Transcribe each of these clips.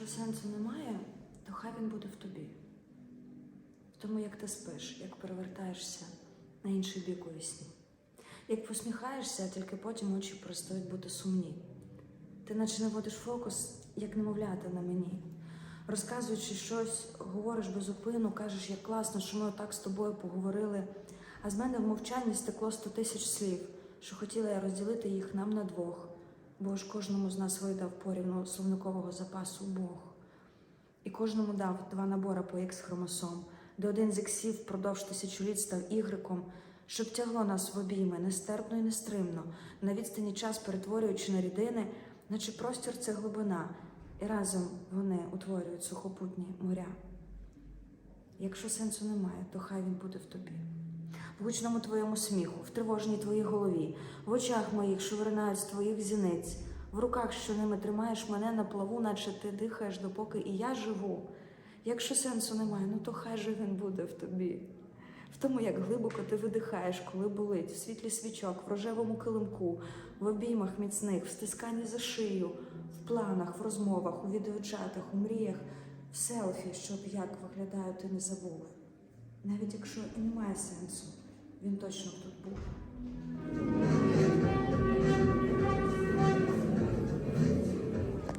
Якщо сенсу немає, то хай він буде в тобі. В тому, як ти спиш, як перевертаєшся на інший бік у вісні. Як посміхаєшся, а тільки потім очі перестають бути сумні. Ти наче наводиш фокус, як немовляти на мені. Розказуючи щось, говориш без зупину, кажеш, як класно, що ми отак з тобою поговорили. А з мене в мовчанні стекло сто тисяч слів, що хотіла я розділити їх нам на двох, бо ж кожному з нас видав порівну словникового запасу Бог. І кожному дав два набори по ікс хромосом, де один з іксів впродовж тисячоліть став ігреком, щоб тягло нас в обійми нестерпно і нестримно, на відстані час перетворюючи на рідини, наче простір це глибина, і разом вони утворюють сухопутні моря. Якщо сенсу немає, то хай він буде в тобі. В гучному твоєму сміху, в тривожній твоїй голові, в очах моїх, що виринають з твоїх зіниць, в руках, що ними тримаєш мене на плаву, наче ти дихаєш, допоки і я живу. Якщо сенсу немає, ну то хай же він буде в тобі. В тому, як глибоко ти видихаєш, коли болить, в світлі свічок, в рожевому килимку, в обіймах міцних, в стисканні за шию, в планах, в розмовах, у відеочатах, у мріях, в селфі, щоб як виглядаю, ти не забув. Навіть якщо і немає сенсу, він точно тут був.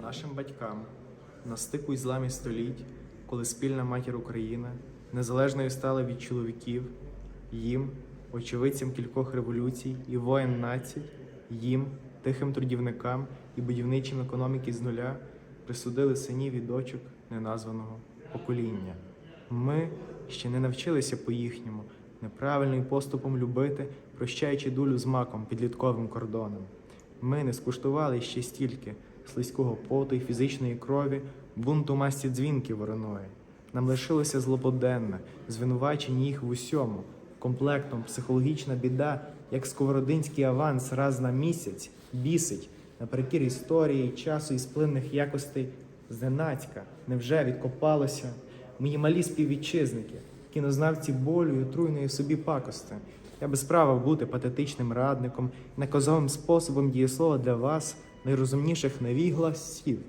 Нашим батькам на стику й зламі століть, коли спільна матір Україна незалежною стала від чоловіків, їм, очевидцям кількох революцій і воєн націй, їм, тихим трудівникам і будівничим економіки з нуля, присудили синів і дочок неназваного покоління. Ми ще не навчилися неправильним поступом любити, прощаючи дулю з маком підлітковим кордоном. Ми не скуштували ще стільки слизького поту і фізичної крові, бунту масті дзвінки вороної. Нам лишилося злободенне, звинувачення їх в усьому, комплектом психологічна біда, як сковородинський аванс раз на місяць, бісить, наперекір історії, часу і сплинних якостей зненацька, невже відкопалося мої малі співвітчизники, кінознавці болю і отруйної собі пакости. Я без права бути патетичним радником, наказовим способом дієслова для вас, найрозумніших навій гласів.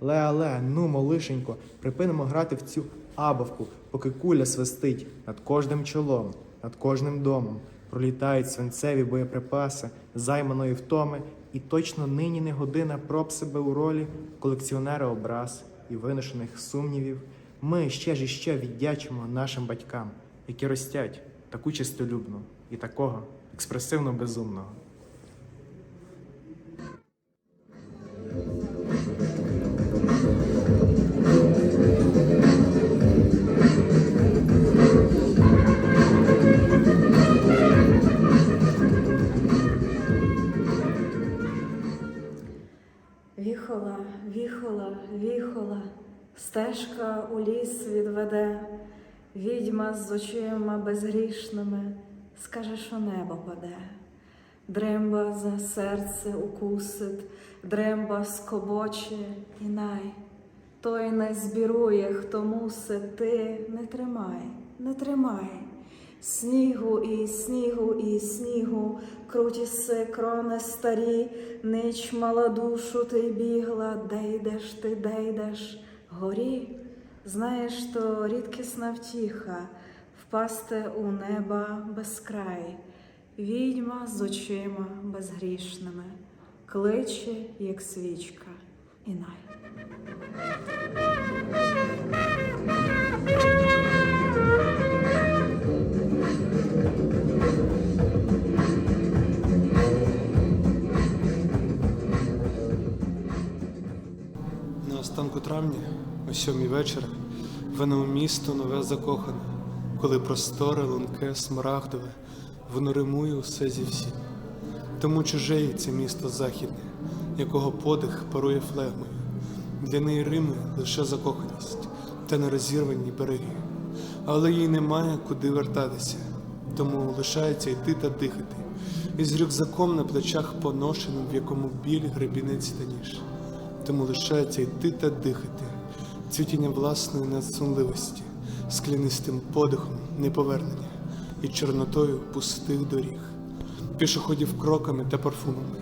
Ле-але, ну, лишенько, припинимо грати в цю абавку, поки куля свистить над кожним чолом, над кожним домом, пролітають свинцеві боєприпаси, займаної втоми, і точно нині не година проб себе у ролі колекціонера образ і виношених сумнівів. Ми ще ж іще віддячимо нашим батькам, які ростять таку чистолюбну і такого експресивно безумного. Стежка у ліс відведе, відьма з очима безгрішними скаже, що небо паде. Дремба за серце укусить, дремба скобоче і най. Той не збірує, хто мусить, ти не тримай, не тримай. Снігу і снігу і снігу, круті си крони старі, нич малодушу ти бігла, де йдеш ти, де йдеш, горі. Знаєш, то рідкісна втіха, впасти у неба безкрай, відьма з очима безгрішними, кличе, як свічка, і най. На останку травня, о сьомій вечора, вино місто нове закохане, коли просторе, лунке, смарагдове, воно римує усе зі всім. Тому чуже є це місто західне, якого подих парує флегмою. Для неї Рими лише закоханість та нерозірвані береги. Але їй немає куди вертатися, тому лишається йти та дихати, із рюкзаком на плечах поношеним, в якому біль, гребінець та ніж тому лишається йти та дихати, цвітіння власної несунливості, склянистим подихом неповернення і чорнотою пустих доріг, пішоходів кроками та парфумами,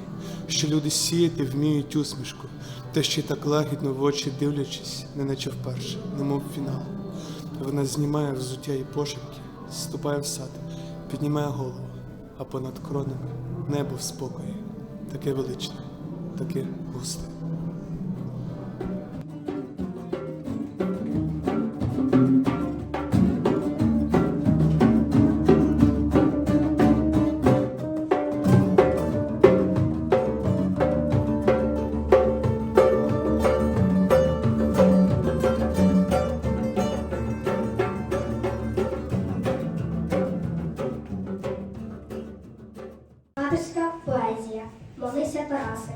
що люди сіяти вміють усмішку, та ще й так лагідно в очі дивлячись, неначе вперше, немов фінал. Вона знімає взуття і пошепки, ступає в сад, піднімає голову, а понад кронами небо в спокої, таке величне, таке густе. Молися Тарасе.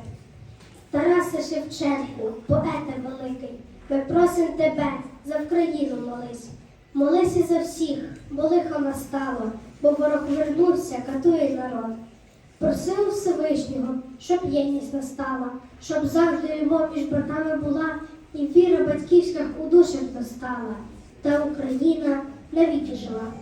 Тарасе Шевченку, поете великий, ми просим тебе за Вкраїну молись. Молися за всіх, бо лиха настало, бо ворог вернувся, катує народ. Просимо Всевишнього, щоб єдність настала, щоб завжди любов між братами була, і віра батьківська у душах достала, та Україна навіки жила.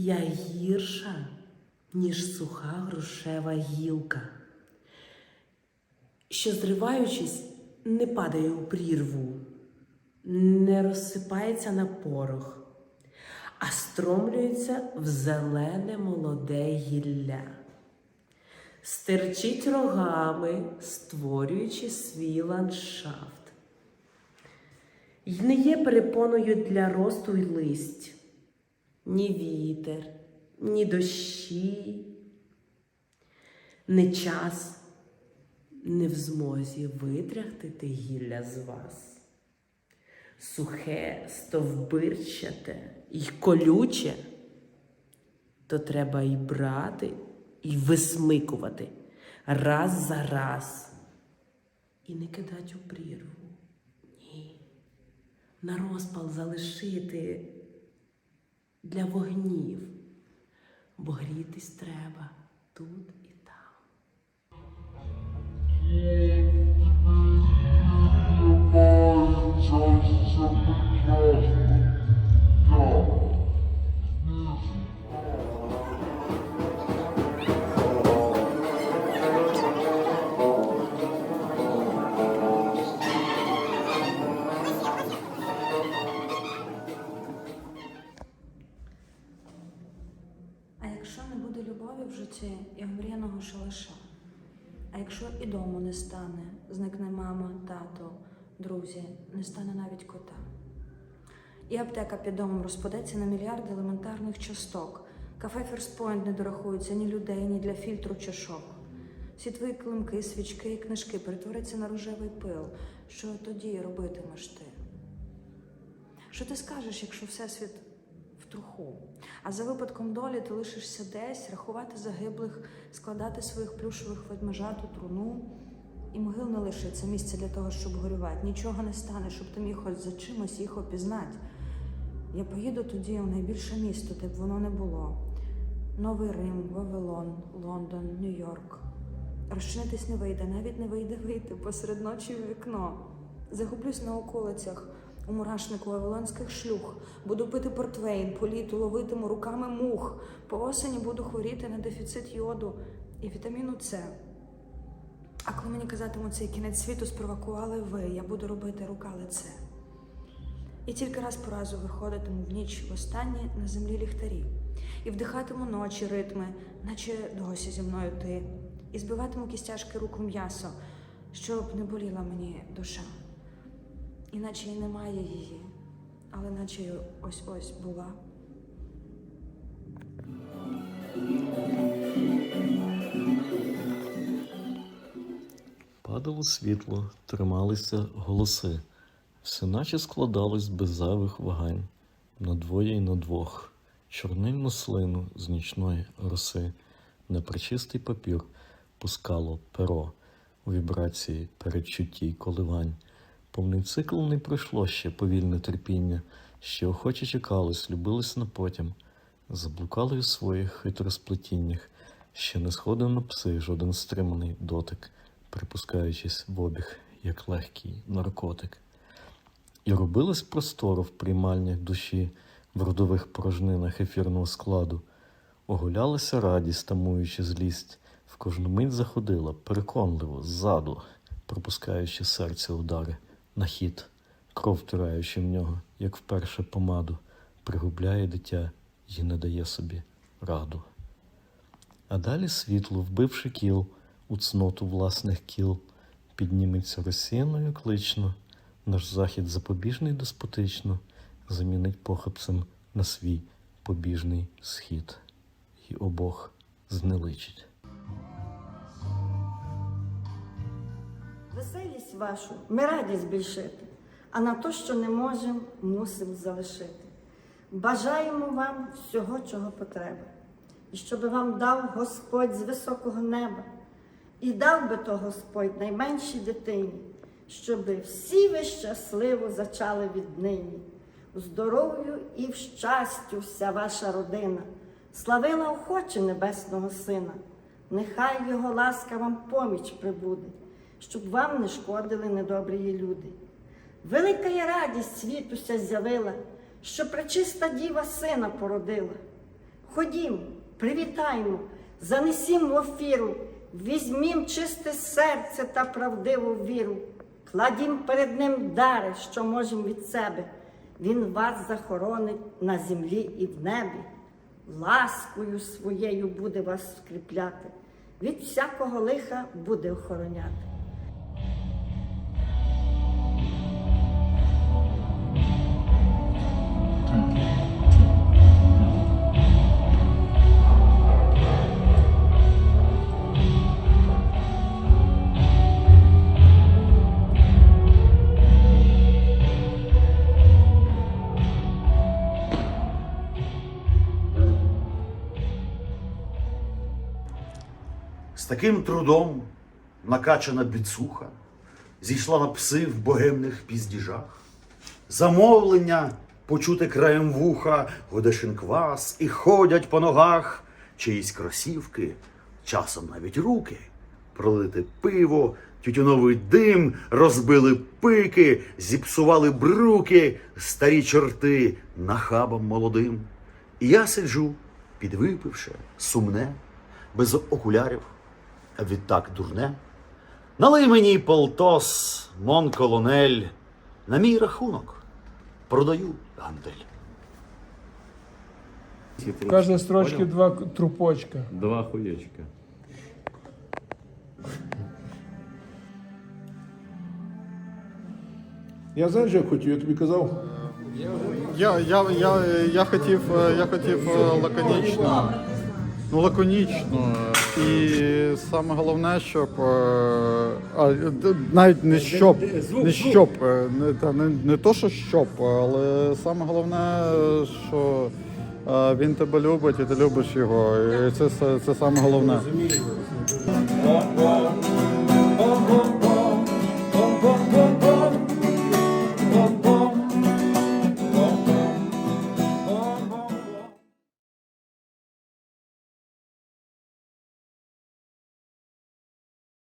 Я гірша, ніж суха грушева гілка, що, зриваючись, не падає у прірву, не розсипається на порох, а стромлюється в зелене молоде гілля, стерчить рогами, створюючи свій ландшафт. й не є перепоною для росту й листь ні вітер, ні дощі, не час не в змозі витряхтити гілля з вас. Сухе, стовбирчате і колюче, то треба і брати, і висмикувати раз за раз. І не кидать у прірву. Ні. На розпал залишити для вогнів, бо грітись треба тут і там. Омріяного? А якщо і дому не стане, зникне мама, тато, друзі, не стане навіть кота. І аптека під домом розпадеться на мільярди елементарних часток. Кафе Ферспойнт не дорахується ні людей, ні для фільтру чашок. Всі твої климки, свічки і книжки перетворяться на рожевий пил. Що тоді робитимеш ти? Що ти скажеш, якщо всесвіт в труху? А за випадком долі ти лишишся десь, рахувати загиблих, складати своїх плюшових ведмежат у труну, і могил не лишиться місця для того, щоб горювати. Нічого не стане, щоб ти міг хоч за чимось їх опізнати. Я поїду тоді у найбільше місто, де б воно не було. Новий Рим, Вавилон, Лондон, Нью-Йорк. Розчинитись не вийде, навіть не вийде вийти посеред ночі в вікно. Загублюсь на околицях, у мурашнику вавилонських шлюх. Буду пити портвейн, по літу ловитиму руками мух. По осені буду хворіти на дефіцит йоду і вітаміну С. А коли мені казатимуть цей кінець світу, спровокували ви, я буду робити рука лице. І тільки раз по разу виходитиму в ніч востаннє на землі ліхтарі, і вдихатиму ночі ритми, наче досі зі мною ти, і збиватиму кістяшки рук у м'ясо, щоб не боліла мені душа. Іначе й немає її, але наче ось ось була. Падало світло, трималися голоси, все наче складалось без зайвих вагань, на двоє й на двох, чорнильну слину з нічної роси, непричистий папір пускало перо у вібрації передчутті коливань. Повний цикл не пройшло ще повільне терпіння, ще охоче чекались, любились на потім, заблукали у своїх хитросплетіннях, ще не сходив на пси жоден стриманий дотик, припускаючись в обіг, як легкий наркотик. І робилось просторо в приймальнях душі, в родових порожнинах ефірного складу. Оголялася радість, тамуючи злість, в кожну мить заходила, переконливо, ззаду, пропускаючи серця удари на хід, кров втираючи в нього, як вперше помаду, пригубляє дитя і не дає собі раду. А далі світло, вбивши кіл, у цноту власних кіл, підніметься розсіяною клично, наш захід запобіжний деспотично замінить похапцем на свій побіжний схід, і обох знеличить. Веселість вашу ми раді збільшити, а на то, що не можемо, мусимо залишити. Бажаємо вам всього, чого потреба, і щоб вам дав Господь з високого неба, і дав би то Господь найменшій дитині, щоб всі ви щасливо зачали віднині. У здоров'ю і в щастю вся ваша родина, славила охоче небесного Сина, нехай Його ласка вам поміч прибуде, щоб вам не шкодили недобрі люди. Велика є радість світуся з'явила, що пречиста діва сина породила. Ходім, привітаймо, занесім в офіру, візьмім чисте серце та правдиву віру, кладім перед ним дари, що можемо від себе. Він вас захоронить на землі і в небі. Ласкою своєю буде вас скріпляти, від всякого лиха буде охороняти. Таким трудом накачана біцуха зійшла на пси в богемних піздіжах. Замовлення почути краєм вуха годешин квас і ходять по ногах чиїсь кросівки, часом навіть руки, пролити пиво, тютюновий дим, розбили пики, зіпсували бруки, старі чорти нахабам молодим. І я сиджу, підвипивши, сумне, без окулярів, відтак дурне. Налий мені полтос, мон колонель, на мій рахунок продаю гантель. В кожній строчці два трупочка. Два хуєчка. Я знаєш, як хотів, я тобі казав. Я, я, я, я хотів, е, я хотів е, лаконічно. Ну, лаконічно. І саме головне, щоб. е, А, д- навіть не щоб. Не щоб. е, Не, та, не, не то, що щоб, але саме головне, що е, він тебе любить і ти любиш його. І це, це, це саме головне. Розумію.